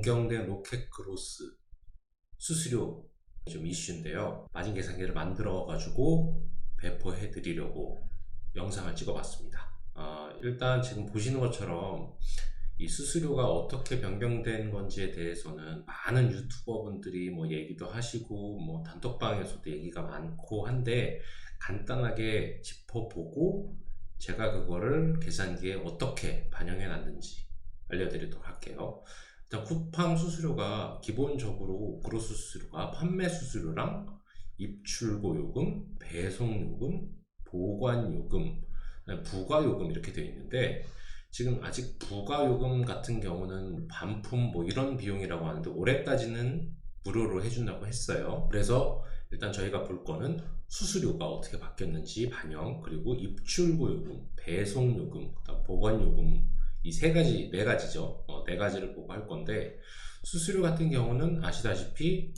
변경된 로켓 크로스 수수료 좀 이슈인데요. 마진 계산기를 만들어 가지고 배포해 드리려고 영상을 찍어 봤습니다. 아, 일단 지금 보시는 것처럼 이 수수료가 어떻게 변경된 건지에 대해서는 많은 유튜버 분들이 뭐 얘기도 하시고 뭐 단톡방에서도 얘기가 많고 한데 간단하게 짚어보고 제가 그거를 계산기에 어떻게 반영해 놨는지 알려드리도록 할게요. 일단 쿠팡 수수료가 기본적으로 그로스 수수료가 판매 수수료랑 입출고 요금, 배송 요금, 보관 요금, 부가 요금 이렇게 되어 있는데 지금 아직 부가 요금 같은 경우는 반품 뭐 이런 비용이라고 하는데 올해까지는 무료로 해준다고 했어요. 그래서 일단 저희가 볼 거는 수수료가 어떻게 바뀌었는지 반영 그리고 입출고 요금, 배송 요금, 보관 요금 이 세 가지 네 가지죠. 어, 네 가지를 보고 할 건데 수수료 같은 경우는 아시다시피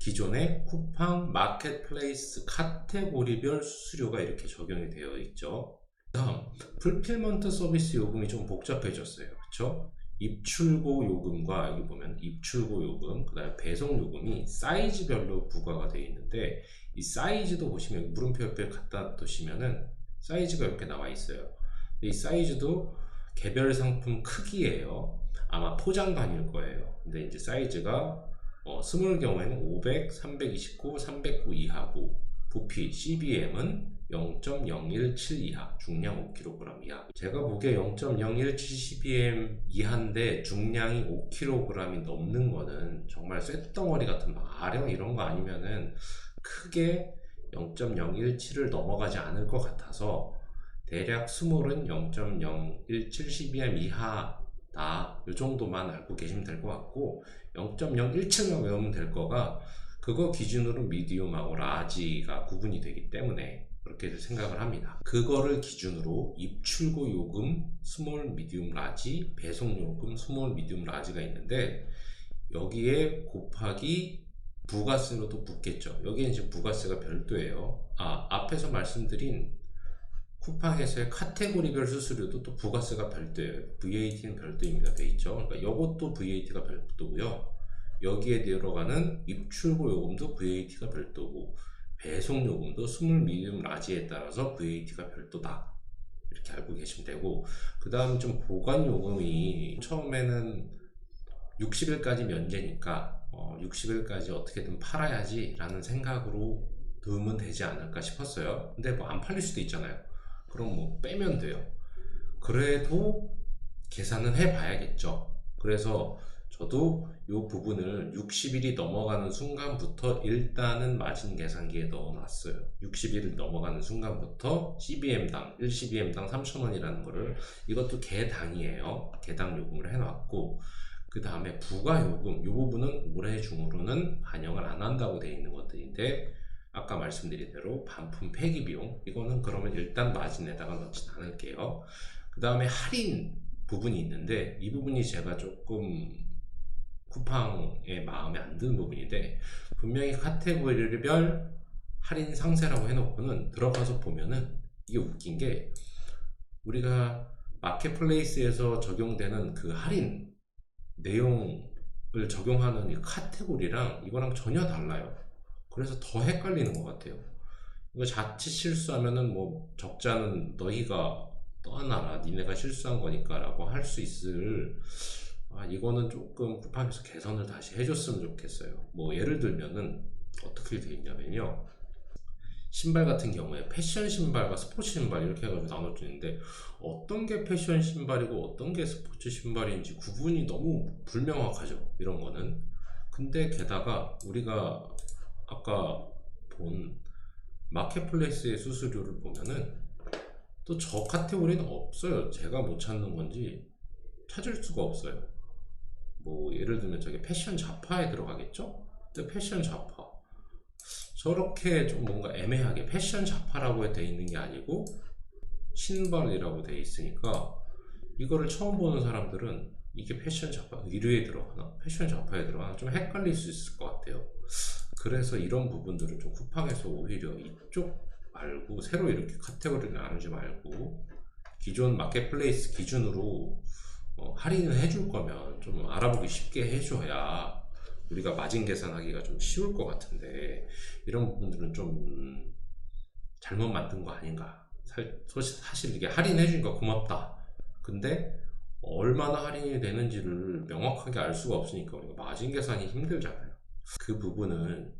기존의 쿠팡 마켓플레이스 카테고리별 수수료가 이렇게 적용이 되어 있죠. 다음 풀필먼트 서비스 요금이 좀 복잡해졌어요. 그렇죠? 입출고 요금과 여기 보면 입출고 요금, 그 다음에 배송 요금이 사이즈별로 부과가 되어 있는데 이 사이즈도 보시면 물음표 옆에 갖다 두시면은 사이즈가 이렇게 나와 있어요. 이 사이즈도 개별 상품 크기예요. 아마 아닐 거예요. 근데 이제 사이즈가 어, 스몰 경우에는 500, 329, 309 이하고 부피 CBM은 0.017 이하, 중량 5kg 이하. 제가 보기에 0.017 CBM 이하인데 중량이 5kg이 넘는 거는 정말 쇳덩어리 같은 아령 이런 거 아니면은 크게 0.017을 넘어가지 않을 것 같아서 대략 스몰은 0.017 CBM 이하다. 이 정도만 알고 계시면 될 것 같고 0.017만 외우면 될 거가 그거 기준으로 미디움하고 라지가 구분이 되기 때문에 그렇게 생각을 합니다. 그거를 기준으로 입출고 요금 스몰, 미디움, 라지, 배송 요금 스몰, 미디움, 라지가 있는데 여기에 곱하기 부가세로도 붙겠죠. 여기에 지금 부가세가 별도예요. 아, 앞에서 말씀드린 쿠팡에서의 카테고리별 수수료도 또 부가세가 별도예요. VAT는 별도입니다. 돼 있죠. 그러니까 이것도 VAT가 별도고요. 여기에 들어가는 입출고 요금도 VAT가 별도고 배송 요금도 스몰, 미디움, 라지에 따라서 VAT가 별도다. 이렇게 알고 계시면 되고 그 다음 좀 보관 요금이 처음에는 60일까지 면제니까 어, 60일까지 어떻게든 팔아야지 라는 생각으로 두면 되지 않을까 싶었어요. 근데 뭐 안 팔릴 수도 있잖아요. 그럼 뭐 빼면 돼요. 그래도 계산은 해 봐야겠죠. 그래서 저도 이 부분을 60일이 넘어가는 순간부터 일단은 마진 계산기에 넣어 놨어요. 60일을 넘어가는 순간부터 CBM당, 1CBM당 3,000원이라는 거를 이것도 개당이에요. 개당 요금을 해 놨고 그 다음에 부가 요금 이 부분은 올해 중으로는 반영을 안 한다고 되어 있는 것들인데 아까 말씀드린 대로 반품 폐기 비용 이거는 그러면 일단 마진에다가 넣지 않을게요. 그 다음에 할인 부분이 있는데 이 부분이 제가 조금 쿠팡의 마음에 안 드는 부분인데 분명히 카테고리별 할인 상세라고 해놓고는 들어가서 보면은 이게 웃긴 게 우리가 마켓플레이스에서 적용되는 그 할인 내용을 적용하는 이 카테고리랑 이거랑 전혀 달라요. 그래서 더 헷갈리는 것 같아요. 이거 자칫 실수하면은 뭐 적자는 너희가 떠나라, 니네가 실수한 거니까라고 할 수 있을 아, 이거는 조금 쿠팡에서 개선을 다시 해줬으면 좋겠어요. 뭐 예를 들면은 어떻게 되어 있냐면요. 신발 같은 경우에 패션 신발과 스포츠 신발 이렇게 해가지고 나눠주는데 어떤 게 패션 신발이고 어떤 게 스포츠 신발인지 구분이 너무 불명확하죠. 이런 거는. 근데 게다가 우리가 아까 본 마켓플레이스의 수수료를 보면은 또 저 카테고리는 없어요. 제가 못 찾는 건지 찾을 수가 없어요. 뭐 예를 들면 저게 패션 좌파에 들어가겠죠? 근데 패션 좌파 저렇게 좀 뭔가 애매하게 패션 좌파라고 되어 있는 게 아니고 신발이라고 되어 있으니까 이거를 처음 보는 사람들은 이게 패션 좌파 의류에 들어가나 패션 좌파에 들어가나 좀 헷갈릴 수 있을 것 같아요. 그래서 이런 부분들을 좀 쿠팡에서 오히려 이쪽 말고 새로 이렇게 카테고리를 나누지 말고 기존 마켓플레이스 기준으로 어, 어, 할인을 해줄 거면 좀 알아보기 쉽게 해줘야 우리가 마진 계산하기가 좀 쉬울 것 같은데 이런 부분들은 좀 음, 잘못 만든 거 아닌가. 사실 이게 할인해 주니까 고맙다. 근데 얼마나 할인이 되는지를 명확하게 알 수가 없으니까 우리가 마진 계산이 힘들잖아요 그 부분은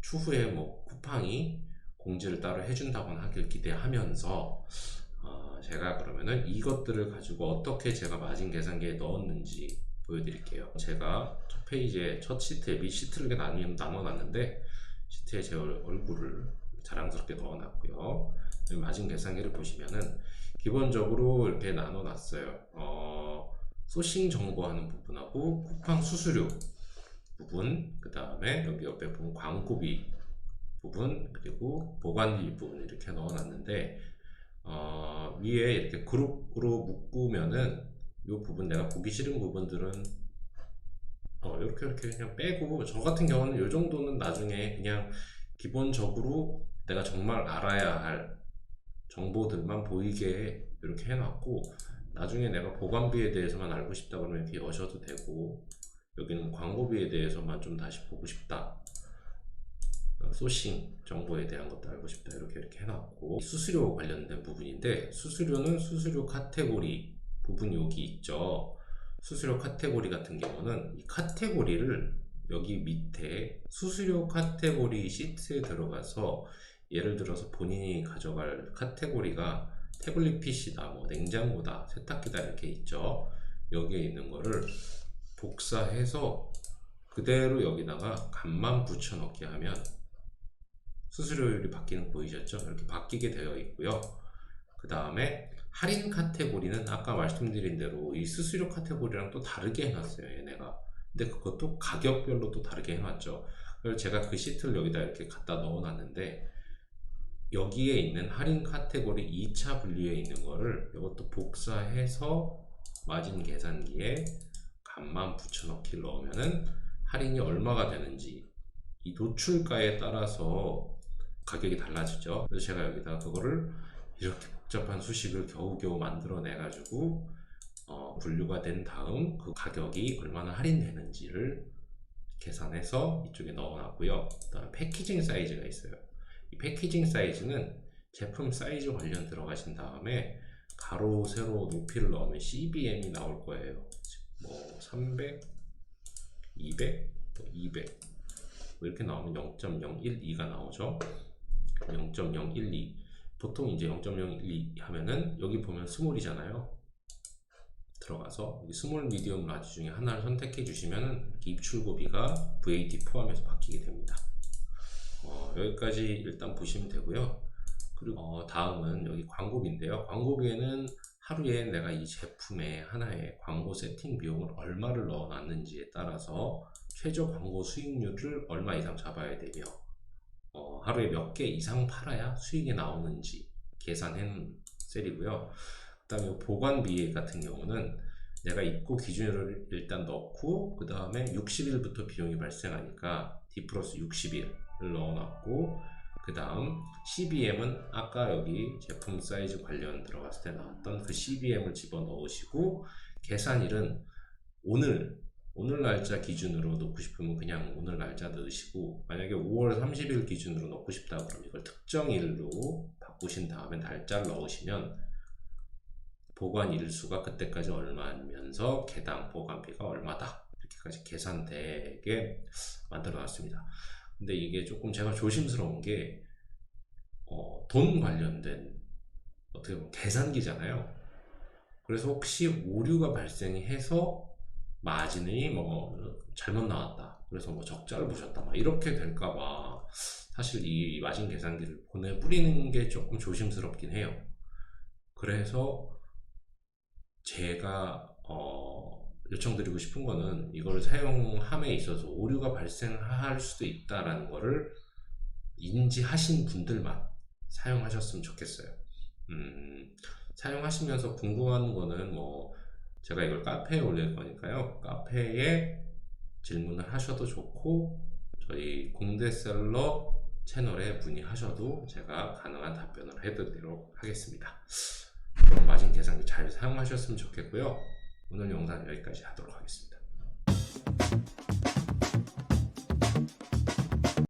추후에 뭐 쿠팡이 공지를 따로 해준다거나 하길 기대하면서 어, 제가 그러면은 이것들을 가지고 어떻게 제가 마진 계산기에 넣었는지 보여드릴게요. 제가 첫 페이지에 첫 시트에 밑 시트를 이렇게 나뉘, 나눠놨는데 시트에 제 얼- 얼굴을 자랑스럽게 넣어놨고요. 마진 계산기를 보시면은 기본적으로 이렇게 나눠놨어요. 어, 소싱 정보하는 부분하고 쿠팡 수수료 부분, 그 다음에 여기 옆에 보면 광고비 부분 그리고 보관비 부분 이렇게 넣어놨는데 어, 위에 이렇게 그룹으로 묶으면은 이 부분 내가 보기 싫은 부분들은 어, 이렇게 이렇게 그냥 빼고 저 같은 경우는 이 정도는 나중에 그냥 기본적으로 내가 정말 알아야 할 정보들만 보이게 이렇게 해놨고 나중에 내가 보관비에 대해서만 알고 싶다 그러면 이렇게 여셔도 되고 여기는 광고비에 대해서만 좀 다시 보고 싶다. 어, 소싱 정보에 대한 것도 알고 싶다. 이렇게 이렇게 해놨고. 수수료 관련된 부분인데 수수료는 수수료 카테고리 부분 여기 있죠. 수수료 카테고리 같은 경우는 이 카테고리를 여기 밑에 수수료 카테고리 시트에 들어가서 예를 들어서 본인이 가져갈 카테고리가 태블릿 PC다, 뭐 냉장고다, 세탁기다 이렇게 있죠. 여기에 있는 거를 복사해서 그대로 여기다가 값만 붙여넣기 하면 수수료율이 바뀌는 거 보이셨죠? 이렇게 바뀌게 되어 있고요. 그 다음에 할인 카테고리는 아까 말씀드린 대로 이 수수료 카테고리랑 또 다르게 해놨어요, 얘네가. 근데 그것도 가격별로 또 다르게 해놨죠. 그래서 제가 그 시트를 여기다 이렇게 갖다 넣어놨는데 여기에 있는 할인 카테고리 2차 분류에 있는 거를 이것도 복사해서 마진 계산기에 값만 붙여넣기를 넣으면은 할인이 얼마가 되는지 이 노출가에 따라서 가격이 달라지죠. 그래서 제가 여기다 그거를 이렇게 복잡한 수식을 겨우겨우 만들어내 가지고 어, 분류가 된 다음 그 가격이 얼마나 할인되는지를 계산해서 이쪽에 넣어놨고요. 그 다음 패키징 사이즈가 있어요. 이 패키징 사이즈는 제품 사이즈 관련 들어가신 다음에 가로 세로 높이를 넣으면 CBM이 나올 거예요. 뭐 300, 200, 또 200. 뭐 이렇게 나오면 0.012가 나오죠. 0.012. 보통 이제 0.012 하면은 여기 보면 스몰이잖아요. 들어가서 스몰, 미디엄, 라지 중에 하나를 선택해 주시면은 입출고비가 VAT 포함해서 바뀌게 됩니다. 어, 여기까지 일단 보시면 되고요. 그리고 어, 다음은 여기 광고비인데요. 광고비에는 하루에 내가 이 제품에 하나의 광고 세팅 비용을 얼마를 넣어 놨는지에 따라서 최저 광고 수익률을 얼마 이상 잡아야 되며 어, 하루에 몇 개 이상 팔아야 수익이 나오는지 계산한 셀이고요. 그 다음에 보관비 같은 경우는 내가 입고 기준을 일단 넣고 그 다음에 60일부터 비용이 발생하니까 D 플러스 60일을 넣어놨고 그 다음 CBM은 아까 여기 제품 사이즈 관련 들어갔을 때 나왔던 그 CBM을 집어넣으시고 계산일은 오늘 오늘 날짜 기준으로 넣고 싶으면 그냥 오늘 날짜 넣으시고 만약에 5월 30일 기준으로 넣고 싶다 그러면 이걸 특정일로 바꾸신 다음에 날짜를 넣으시면 보관 일수가 그때까지 얼마면서 개당 보관비가 얼마다 이렇게까지 계산되게 만들어 놨습니다. 근데 이게 조금 제가 조심스러운 게, 어, 돈 관련된 어떻게 보면 계산기잖아요. 그래서 혹시 오류가 발생해서 마진이 뭐 잘못 나왔다. 그래서 뭐 적자를 보셨다. 막 이렇게 될까봐 사실 이 마진 계산기를 보내 뿌리는 게 조금 조심스럽긴 해요. 그래서 제가 어, 요청드리고 싶은 거는 이걸 사용함에 있어서 오류가 발생할 수도 있다라는 거를 인지하신 분들만 사용하셨으면 좋겠어요. 음, 사용하시면서 궁금한 거는 뭐 제가 이걸 카페에 올릴 거니까요. 카페에 질문을 하셔도 좋고 저희 공대셀러 채널에 문의하셔도 제가 가능한 답변을 해드리도록 하겠습니다. 그럼 마진 계산기 잘 사용하셨으면 좋겠고요. 오늘 영상 여기까지 하도록 하겠습니다.